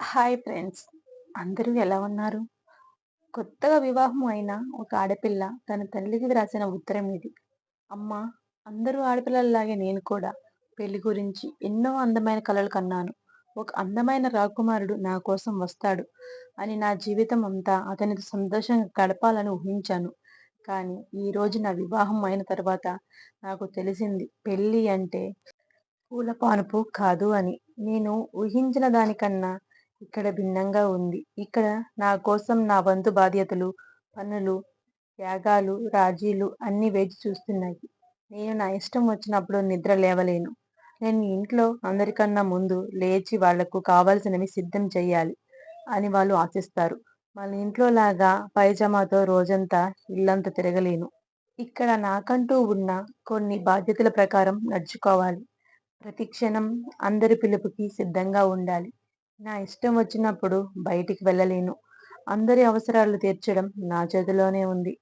Hi friends. అందరూ ఎలా ఉన్నారు? కొత్తగా వివాహం అయిన ఒక ఆడపిల్ల తన తల్లికి రాసిన ఉత్తరం ఇది. అమ్మ అందరూ ఆడపిల్లలలాగే నేను కూడా పెళ్ళి గురించి ఎన్నో అందమైన కలలు కన్నాను. ఒక అందమైన రాకుమారుడు నా కోసం వస్తాడు అని నా జీవితం అంతా అతనితో సంతోషంగా గడపాలని ఊహించాను. కానీ ఈ రోజు నా వివాహం అయిన తర్వాత నాకు తెలిసింది పెళ్ళి అంటే పూల పానుపు కాదు అని. నేను ఊహించిన దానికన్నా ఇక్కడ భిన్నంగా ఉంది. ఇక్కడ నా కోసం నా వంతు బాధ్యతలు పనులు త్యాగాలు రాజీలు అన్నీ వేచి చూస్తున్నాయి. నేను నా ఇష్టం వచ్చినప్పుడు నిద్ర లేవలేను. నేను ఇంట్లో అందరికన్నా ముందు లేచి వాళ్ళకు కావాల్సినవి సిద్ధం చేయాలి అని వాళ్ళు ఆశిస్తారు. మన ఇంట్లో లాగా పైజామాతో రోజంతా ఇల్లంతా తిరగలేను. ఇక్కడ నాకంటూ ఉన్న కొన్ని బాధ్యతల ప్రకారం నడుచుకోవాలి. ప్రతి క్షణం అందరి పిలుపుకి సిద్ధంగా ఉండాలి. నా ఇష్టం వచ్చినప్పుడు బయటికి వెళ్ళలేను. అందరి అవసరాలు తీర్చడం నా చేతిలోనే ఉంది.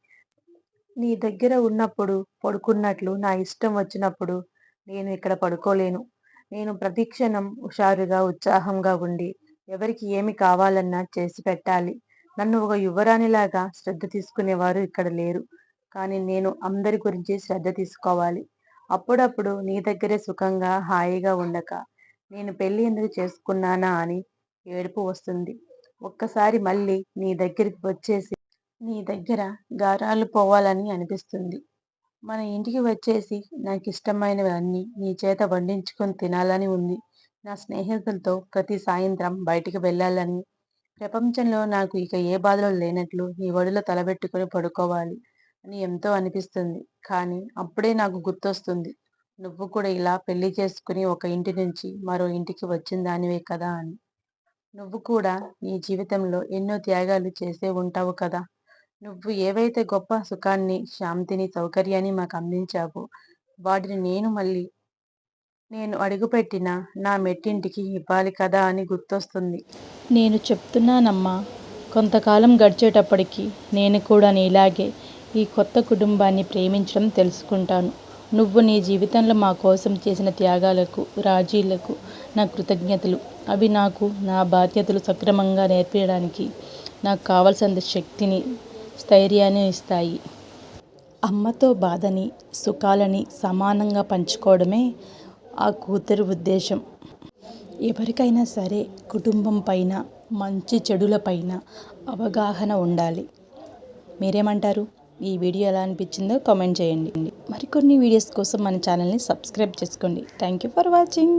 నీ దగ్గర ఉన్నప్పుడు పడుకున్నట్లు నా ఇష్టం వచ్చినప్పుడు నేను ఇక్కడ పడుకోలేను. నేను ప్రతిక్షణం హుషారుగా ఉత్సాహంగా ఉండి ఎవరికి ఏమి కావాలన్నా చేసి పెట్టాలి. నన్ను ఒక యువరాణిలాగా శ్రద్ధ తీసుకునేవారు ఇక్కడ లేరు. కానీ నేను అందరి గురించి శ్రద్ధ తీసుకోవాలి. అప్పుడప్పుడు నీ దగ్గరే సుఖంగా హాయిగా ఉండక నేను పెళ్ళి ఎందుకు చేసుకున్నానా అని ఏడుపు వస్తుంది. ఒక్కసారి మళ్ళీ నీ దగ్గరికి వచ్చేసి నీ దగ్గర గారాలు పోవాలని అనిపిస్తుంది. మన ఇంటికి వచ్చేసి నాకు ఇష్టమైనవన్నీ నీ చేత వండించుకొని తినాలని ఉంది. నా స్నేహితులతో ప్రతి సాయంత్రం బయటికి వెళ్ళాలని. ప్రపంచంలో నాకు ఇక ఏ బాధలు లేనట్లు నీ ఒడిలో తలబెట్టుకుని పడుకోవాలి అని ఎంతో అనిపిస్తుంది. కానీ అప్పుడే నాకు గుర్తొస్తుంది. నువ్వు కూడా ఇలా పెళ్ళి చేసుకుని ఒక ఇంటి నుంచి మరో ఇంటికి వచ్చిన దానివే కదా అని. నువ్వు కూడా నీ జీవితంలో ఎన్నో త్యాగాలు చేసే ఉంటావు కదా. నువ్వు ఏవైతే గొప్ప సుఖాన్ని శాంతిని సౌకర్యాన్ని మాకు అందించావో వాటిని నేను మళ్ళీ నేను అడుగుపెట్టిన నా మెట్టింటికి ఇవ్వాలి కదా అని గుర్తొస్తుంది. నేను చెప్తున్నానమ్మా కొంతకాలం గడిచేటప్పటికి నేను కూడా నీలాగే ఈ కొత్త కుటుంబాన్ని ప్రేమించడం తెలుసుకుంటాను. నువ్వు నీ జీవితంలో మా కోసం చేసిన త్యాగాలకు రాజీలకు నా కృతజ్ఞతలు. అవి నాకు నా బాధ్యతలు సక్రమంగా నేర్పించడానికి నాకు కావలసినంత శక్తిని స్థైర్యాన్ని ఇస్తాయి. అమ్మతో బాధని సుఖాలని సమానంగా పంచుకోవడమే ఆ కూతురు ఉద్దేశం. ఎవరికైనా సరే కుటుంబం పైన మంచి చెడులపైన అవగాహన ఉండాలి. మీరేమంటారు? ఈ వీడియో ఎలా అనిపించిందో కామెంట్ చేయండి. మరికొన్ని వీడియోస్ కోసం మన ఛానల్ని సబ్స్క్రైబ్ చేసుకోండి. Thank you for watching